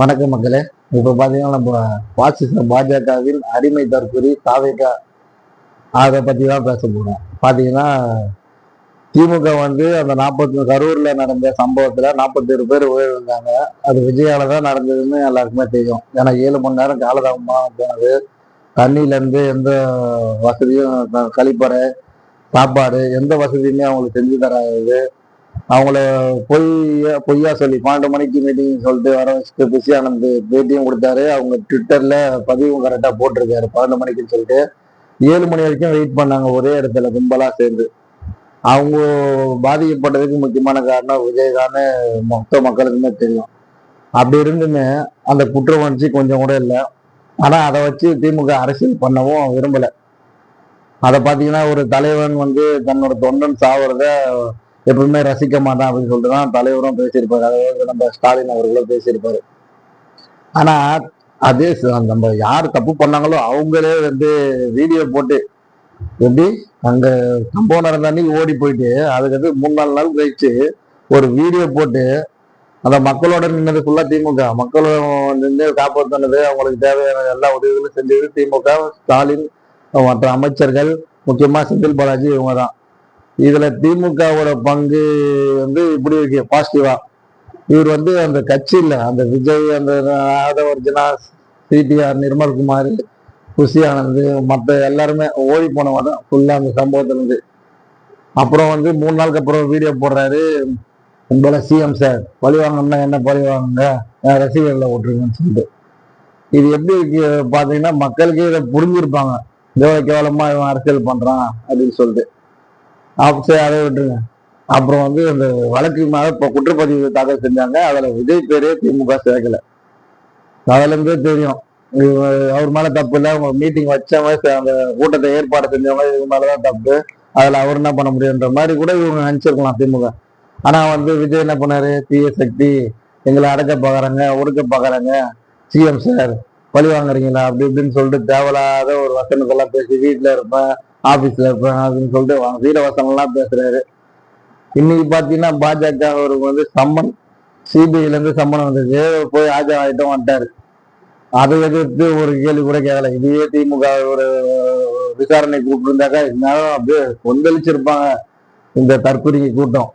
வணக்கம் மக்களே. இப்போ பார்த்தீங்கன்னா நம்ம பாசிச பாஜகவின் அடிமை தற்கொலை தாவேகா அதை பற்றி தான் பேச போகிறோம் பார்த்தீங்கன்னா திமுக வந்து அந்த நாற்பத்தி கரூரில் நடந்த சம்பவத்தில் நாற்பத்தேழு பேர் உயிரிழந்தாங்க. அது விஜயால தான் நடந்ததுன்னு எல்லாருக்குமே தெரியும். ஏன்னா ஏழு மணி நேரம் காலதாமமாக போனது. தண்ணியிலேருந்து எந்த வசதியும் கழிப்பறை சாப்பாடு எந்த வசதியுமே அவங்களுக்கு செஞ்சு தராது. அவங்கள பொய்யா பொய்யா சொல்லி பன்னெண்டு மணிக்கு மீட்டிங் சொல்லிட்டு வர வச்சுட்டு புஷி ஆனந்த் பேட்டியும் கொடுத்தாரு. அவங்க ட்விட்டர்ல பதிவும் கரெக்டா போட்டிருக்காரு பன்னெண்டு மணிக்குன்னு சொல்லிட்டு. ஏழு மணி வரைக்கும் வெயிட் பண்ணாங்க ஒரே இடத்துல கும்பலா சேர்ந்து. அவங்க பாதிக்கப்பட்டதுக்கு முக்கியமான காரணம் விஜய் மொத்த மக்களுக்குமே தெரியும். அப்படி இருந்துமே அந்த குற்ற உணர்ச்சி கொஞ்சம் கூட இல்லை. ஆனா அதை வச்சு திமுக அரசியல் பண்ணவும் விரும்பல. அதை பார்த்தீங்கன்னா ஒரு தலைவன் வந்து தன்னோட தொண்டன் சாவுறத எப்பவுமே ரசிக்க மாட்டான் அப்படின்னு சொல்லிட்டு தான் தலைவரும் பேசியிருப்பாரு. அதாவது நம்ம ஸ்டாலின் அவர்களும் பேசியிருப்பாரு. ஆனா அதே நம்ம யார் தப்பு பண்ணாங்களோ அவங்களே வந்து வீடியோ போட்டு எப்படி அங்க சம்பவம் நடந்த அன்னைக்கு ஓடி போயிட்டு அதுக்கு வந்து மூணு நாலு நாள் கழிச்சு ஒரு வீடியோ போட்டு அந்த மக்களோட நின்னது ஃபுல்லா திமுக. மக்களோட நின்று காப்பாற்றினது அவங்களுக்கு தேவையான எல்லா உதவிகளும் செஞ்சது திமுக ஸ்டாலின் மற்ற அமைச்சர்கள் முக்கியமா செந்தில் பாலாஜி இவங்க தான் இதுல திமுகவோட பங்கு வந்து இப்படி இருக்கு பாசிட்டிவா இவர் வந்து அந்த கட்சியில் அந்த விஜய் அந்த ஆதவர்ஜனா சிடிஆர் நிர்மல்குமார் குஷி மற்ற எல்லாருமே ஓடி போனவங்க தான் ஃபுல்லாக அந்த சம்பவத்துல இருந்து. அப்புறம் வந்து மூணு நாளுக்கு அப்புறம் வீடியோ போடுறாரு உங்களை சிஎம் சார் பழி வாங்கணும்னா என்ன பழி வாங்குங்க? ரசிகர்களை விட்டுருங்கன்னு சொல்லிட்டு. இது எப்படி இருக்கு பார்த்தீங்கன்னா மக்களுக்கே இதை புரிஞ்சிருப்பாங்க. இதோ கேவலமாக இவன் அரசியல் பண்ணுறான் அப்படின்னு சொல்லிட்டு. சரி அதை விட்டுருங்க. அப்புறம் வந்து அந்த வழக்கு மேல இப்போ குற்றப்பதிவு தாக்கல் செஞ்சாங்க. அதில் விஜய் பேரே திமுக சேர்க்கல. அதுலேருந்தே தெரியும். அவர் மேல தப்பு இல்லை. அவங்க மீட்டிங் வச்சவங்க அந்த கூட்டத்தை ஏற்பாடு செஞ்சவங்க மேலே மேலதான் தப்பு. அதில் அவர் என்ன பண்ண முடியுன்ற மாதிரி கூட இவங்க நினச்சிருக்கலாம் திமுக. ஆனால் வந்து விஜய் என்ன பண்ணாரு? தீய சக்தி எங்களை அடைக்க பார்க்குறாங்க ஒடுக்க பார்க்குறாங்க சிஎம் சார் பழி வாங்குறீங்களா? அப்படி இப்படின்னு சொல்லிட்டு தேவையில்லாத ஒரு வசனத்தெல்லாம் பேசி வீட்டில் இருப்பேன். ஆபீஸ்ல இருப்பேன் அப்படின்னு சொல்லிட்டு வ- வீர பேசுறாரு. இன்னைக்கு பாத்தீங்கன்னா பாஜக அவருக்கு வந்து சம்மன் சிபிஐல இருந்து சம்மன் வந்தது போய் ஆஜர் ஆயிட்டும் வந்துட்டாரு. அதை எதிர்த்து ஒரு கேள்வி கூட கேட்கல. இதுவே திமுக ஒரு விசாரணை கூப்பிட்டுருந்தாக்கா இருந்தாலும் அப்படியே கொந்தளிச்சிருப்பாங்க இந்த தற்கொலை கூட்டம்.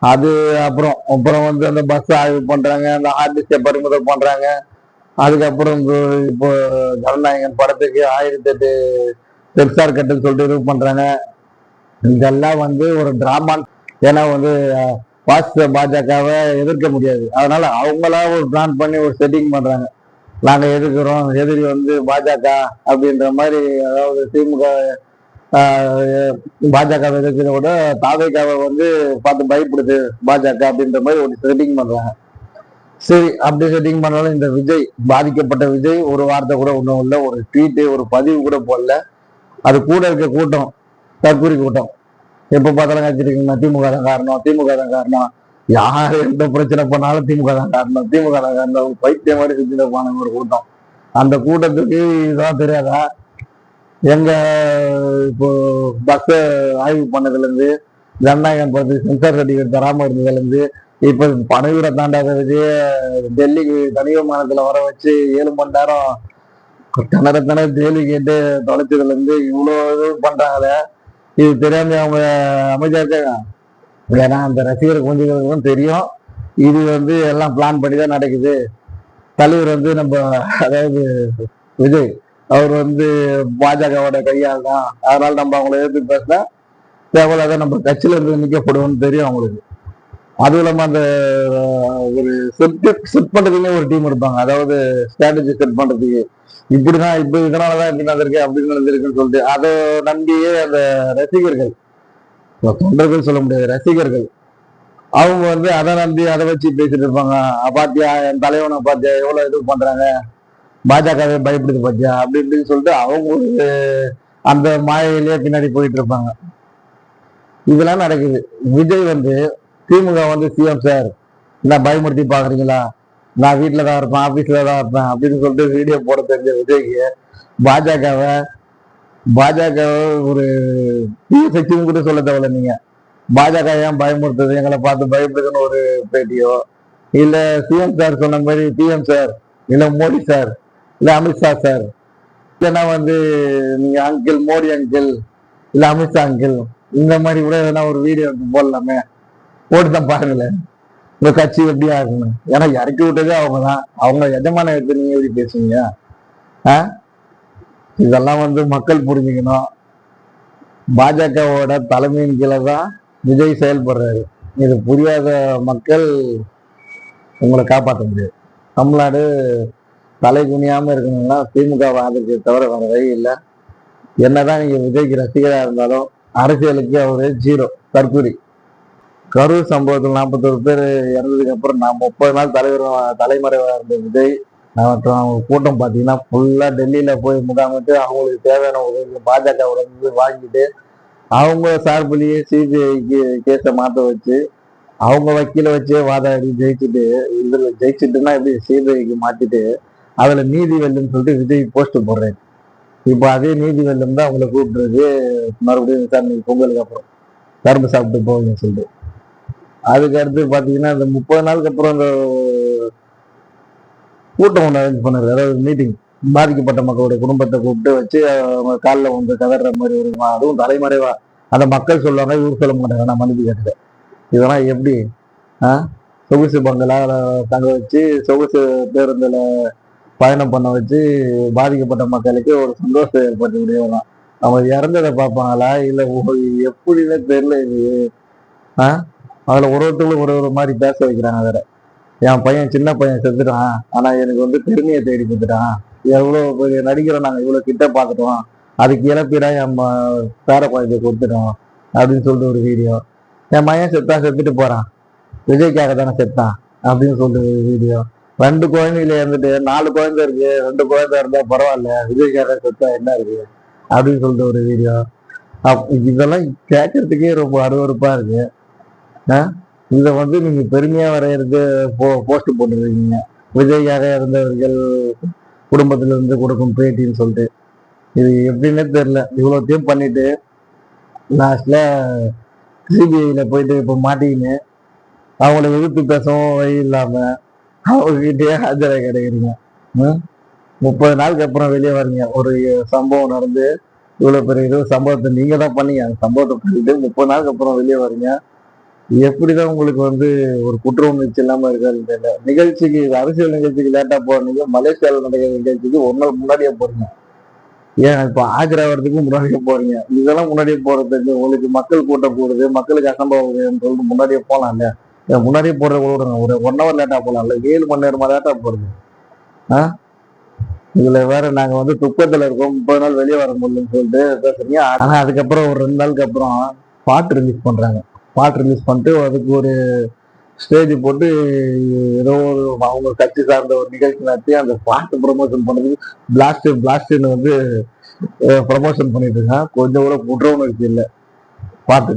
அது அப்புறம் அப்புறம் வந்து அந்த பஸ் ஆய்வு பண்றாங்க அந்த ஆர்டிஸ்டை பறிமுதல் பண்றாங்க. அதுக்கப்புறம் இப்போ இப்போ ஜனநாயகன் படத்துக்கு ஆயிரத்தி எட்டு சென்சார் கட்டுன்னு சொல்லிட்டு இது பண்றாங்க. இதெல்லாம் வந்து ஒரு டிராமா ஏன்னா வந்து பாசிச பாஜகவை எதிர்க்க முடியாது. அதனால அவங்களா ஒரு பிளான் பண்ணி ஒரு செட்டிங் பண்றாங்க. நாங்க எதிர்க்கிறோம் எதிரி வந்து பாஜக அப்படின்ற மாதிரி அதாவது திமுக பாஜக எதிர்க்கிறத விட தாவேக்காவை வந்து பார்த்து பயப்படுது பாஜக அப்படின்ற மாதிரி ஒரு செட்டிங் பண்றாங்க. சரி அப்படி செட்டிங் பண்ணாலும் இந்த விஜய் பாதிக்கப்பட்ட விஜய் ஒரு வார்த்தை கூட ஒன்றும் இல்லை ஒரு ட்வீட்டு ஒரு பதிவு கூட போடல. அது கூட இருக்க கூட்டம் தற்கூரி கூட்டம். எப்ப பார்த்தாலும் கட்சிருக்கீங்க திமுக தான் காரணம் திமுக தான் காரணம். யார் எந்த பிரச்சனை பண்ணாலும் திமுக தான் காரணம் திமுக தான் காரணம். பைத்தியம் மாதிரி சுற்றிட்டு போன ஒரு கூட்டம். அந்த கூட்டத்துக்கு இதுதான் தெரியாதா? எங்க இப்போ பஸ் ஆய்வு பண்ணதுல இருந்து ஜனநாயகம் பார்த்து சென்சார் சர்டிஃபிகேட் தராமல் இருந்ததுலேருந்து இருந்து இப்ப பனையூரை தாண்டாத விஜய டெல்லிக்கு தனி விமானத்துல வர வச்சு ஏழு மணி நேரம் திணற திணற கேள்வி கேட்டு தொலைச்சதுல இருந்து இவ்வளோ இது பண்றாங்களே இது தெரியாம அவங்க அமைதியா இருக்காங்க. ஏன்னா அந்த ரசிகர் கொஞ்சம் தெரியும். இது வந்து எல்லாம் பிளான் பண்ணி தான் நடக்குது. தலைவர் வந்து நம்ம அதாவது விஜய் அவர் வந்து பாஜகவோட கையால் தான் அதனால நம்ம அவங்கள எதிர்த்து பேசினா தேவையில்லாத நம்ம கட்சியில இருந்து நிக்கப்படுவோம்னு தெரியும் அவங்களுக்கு. அதுவும் இல்லாம அந்த ஒரு செட் செட் பண்றதுக்குன்னே ஒரு டீம் இருப்பாங்க. அதாவது ஸ்ட்ராட்டஜி செட் பண்றதுக்கு. இப்படிதான் இப்ப இதனாலதான் இப்படி நடந்திருக்கு அப்படின்னு நடந்திருக்குன்னு சொல்லிட்டு அதை நம்பியே அந்த ரசிகர்கள் தொண்டர்கள் சொல்ல முடியாது ரசிகர்கள் அவங்க வந்து அதை நம்பி அதை வச்சு பேசிட்டு இருப்பாங்க. பாத்தியா என் தலைவனை பாத்தியா எவ்வளவு இது பண்றாங்க? பாஜகவே பயப்படுது பாத்தியா? அப்படி இப்படின்னு சொல்லிட்டு அவங்க ஒரு அந்த மாயையிலேயே பின்னாடி போயிட்டு இருப்பாங்க. இதெல்லாம் நடக்குது. விஜய் வந்து திமுக வந்து சிஎம் சார். என்ன பயமுறுத்தி பாக்குறீங்களா நான் வீட்டில் தான் இருப்பேன் ஆபீஸ்ல தான் இருப்பேன் அப்படின்னு சொல்லிட்டு வீடியோ போட தெரிஞ்ச விஜய்க்கு பாஜகவை பாஜக ஒரு தீய சக்தின்னு கூட சொல்ல தேவையில்ல நீங்க. பாஜக ஏன் பயமுறுத்துது? எங்களை பார்த்து பயப்படுதுன்னு ஒரு பேட்டியோ? இல்ல சிஎம் சார் சொன்ன மாதிரி பிஎம் சார் இல்ல மோடி சார் இல்ல அமித்ஷா சார். இல்லைன்னா வந்து நீங்க அங்கிள் மோடி அங்கிள் இல்ல அமித்ஷா அங்கிள் இந்த மாதிரி கூட எதனா ஒரு வீடியோ போடலாமே. போட்டு தான் பாருங்களேன். உங்க கட்சி எப்படியா இருக்கணும் ஏன்னா இறக்கி விட்டதே அவங்க தான் அவங்க எஜமான எடுத்து நீங்க எப்படி பேசுவீங்க? ஆ? இதெல்லாம் வந்து மக்கள் புரிஞ்சுக்கணும். பாஜகவோட தலைமையின் கீழே தான் விஜய் செயல்படுறாரு. இது புரியாத மக்கள் உங்களை காப்பாற்ற முடியாது. தமிழ்நாடு தலை குனியாம இருக்கணும்னா திமுக ஆதரிக்க தவிர வேற வழி இல்லை. என்னதான் நீங்க விஜய்க்கு ரசிகராக இருந்தாலும் அரசியலுக்கு அவரு ஜீரோ தற்கொலை கரூர் சம்பவத்தில் நாற்பத்தொரு பேர் இறந்ததுக்கு அப்புறம் நான் முப்பது நாள் தலைவர் தலைமறைவாக இருந்த விஜய் மற்றும் கூட்டம் பார்த்தீங்கன்னா ஃபுல்லாக டெல்லியில் போய் முகாமிட்டு அவங்களுக்கு தேவையான உதவி பாஜக உதவி வாங்கிட்டு அவங்க சார்பிலேயே சிபிஐக்கு கேஸை மாற்ற வச்சு அவங்க வக்கீல வச்சே வாதாடி ஜெயிச்சுட்டு இதில் ஜெயிச்சுட்டுன்னா எப்படி சிபிஐக்கு மாற்றிட்டு அதில் நீதி வெல்லுன்னு சொல்லிட்டு விஜய் போஸ்ட் போடுறேன் இப்போ அதே நீதி வெல்லும் தான் அவங்கள கூப்பிடுறது. மறுபடியும் விசாரணை பொங்கலுக்கு அப்புறம். கரும்பு சாப்பிட்டு போகணும்னு சொல்லிட்டு. அதுக்கு அடுத்து பார்த்தீங்கன்னா இந்த முப்பது நாளுக்கு அப்புறம் இந்த கூட்டம் ஒன்று அரேஞ்ச் பண்ணார். அதாவது மீட்டிங் பாதிக்கப்பட்ட மக்களுடைய குடும்பத்தை கூப்பிட்டு வச்சு அவங்க காலில் வந்து கதற மாதிரி ஒரு அதுவும் தலைமறைவா. அந்த மக்கள் சொல்லுவாங்க இவர் சொல்ல மாட்டாங்க. நான் மன்னிப்பு கேட்டுட்டேன் இதெல்லாம் எப்படி? ஆ? சொகுசு பங்களா தங்க வச்சு சொகுசு பேருந்தில் பயணம் பண்ண வச்சு பாதிக்கப்பட்ட மக்களுக்கு ஒரு சந்தோஷம் ஏற்பட்டு விடுவாங்க அவங்க இறந்ததை பார்ப்பாங்களா? இல்லை எப்படின்னு தெரியல இது ஆ? அதில் ஒரு ஒருத்தவங்களும் ஒரு ஒரு மாதிரி பேச வைக்கிறாங்க வேற. என் பையன் சின்ன பையன் செத்துட்டான். ஆனால் எனக்கு வந்து பெருமையை தேடி கொடுத்துட்டான் எவ்வளோ பெரிய நடிகரை நாங்கள் இவ்வளோ கிட்ட பார்த்துட்டோம். அதுக்கு இழப்பீடாக என் பேர குழந்தைய கொடுத்துட்டோம். அப்படின்னு சொல்லிட்டு ஒரு வீடியோ என் மையன் செத்தான் செத்துட்டு போகிறான் விஜய்க்காக தானே செத்தான். அப்படின்னு சொல்லிட்டு ஒரு வீடியோ ரெண்டு குழந்தைகள இருந்துட்டு நாலு குழந்தை இருக்கு. ரெண்டு குழந்தை இருந்தா பரவாயில்ல. விஜய்க்காக செத்தா என்ன இருக்கு? அப்படின்னு சொல்லிட்டு ஒரு வீடியோ இதெல்லாம் கேட்கறதுக்கே ரொம்ப அருவருப்பா இருக்கு. இதை வந்து நீங்க பெருமையா வரையறது போ போஸ்ட் போட்டுருக்கீங்க. விஜயாக இருந்தவர்கள் குடும்பத்துல இருந்து கொடுக்கும் பேட்டின்னு சொல்லிட்டு. இது எப்படின்னே தெரியல. இவ்வளோத்தையும் பண்ணிட்டு லாஸ்ட்ல சிபிஐல போயிட்டு இப்போ மாட்டிக்கின்னு அவங்கள எதிர்த்து பேசவும் வழி இல்லாம அவங்ககிட்டயே ஆஜராக கிடைக்கிறீங்க. முப்பது நாளுக்கு அப்புறம் வெளியே வரீங்க. ஒரு சம்பவம் நடந்து இவ்வளோ பெரிய இது சம்பவத்தை நீங்க தான் பண்ணீங்க. அந்த சம்பவத்தை பண்ணிட்டு முப்பது நாளுக்கு அப்புறம் வெளியே வரீங்க. எப்படிதான் உங்களுக்கு வந்து ஒரு குற்ற உணர்ச்சி இல்லாம இருக்காதுன்னு தெரியல. நிகழ்ச்சிக்கு அரசியல் நிகழ்ச்சிக்கு லேட்டா போறீங்க மலேசியாவில் நடக்கிற நிகழ்ச்சிக்கு ஒரு நாள் முன்னாடியே போறீங்க. ஏன்? இப்ப ஆஜரா வர்றதுக்கு முன்னாடியே போறீங்க. இதெல்லாம் முன்னாடியே போறதுக்கு உங்களுக்கு மக்கள் கூட்டம் போடுது மக்களுக்கு அசம்பவம் சொல்லிட்டு முன்னாடியே போலாம் இல்லையா முன்னாடியே போடுற விடுங்க ஒரு ஒன் ஹவர் லேட்டா போகலாம்ல ஏழு மணி நேரமா லேட்டா போறது. ஆ? இதுல வேற நாங்க வந்து துக்கத்துல இருக்கோம். முப்பது நாள் வெளியே வர முடியலன்னு சொல்லிட்டு பேசுறீங்க. ஆனா அதுக்கப்புறம் ஒரு ரெண்டு நாளுக்கு அப்புறம் பாட்டு ரிலீஸ் பண்றாங்க. பாட்டு ரிலீஸ் பண்ணிட்டு அதுக்கு ஒரு ஸ்டேஜ் போட்டு ஏதோ ஒரு அவங்க கட்சி சார்ந்த ஒரு நிகழ்ச்சி நடத்தி அந்த பாட்டு ப்ரொமோஷன் பண்ணதுக்கு பிளாஸ்ட் பிளாஸ்ட்னு வந்து ப்ரொமோஷன் பண்ணிட்டு இருக்கான் கொஞ்சம் கூட குற்ற இல்லை. பாட்டு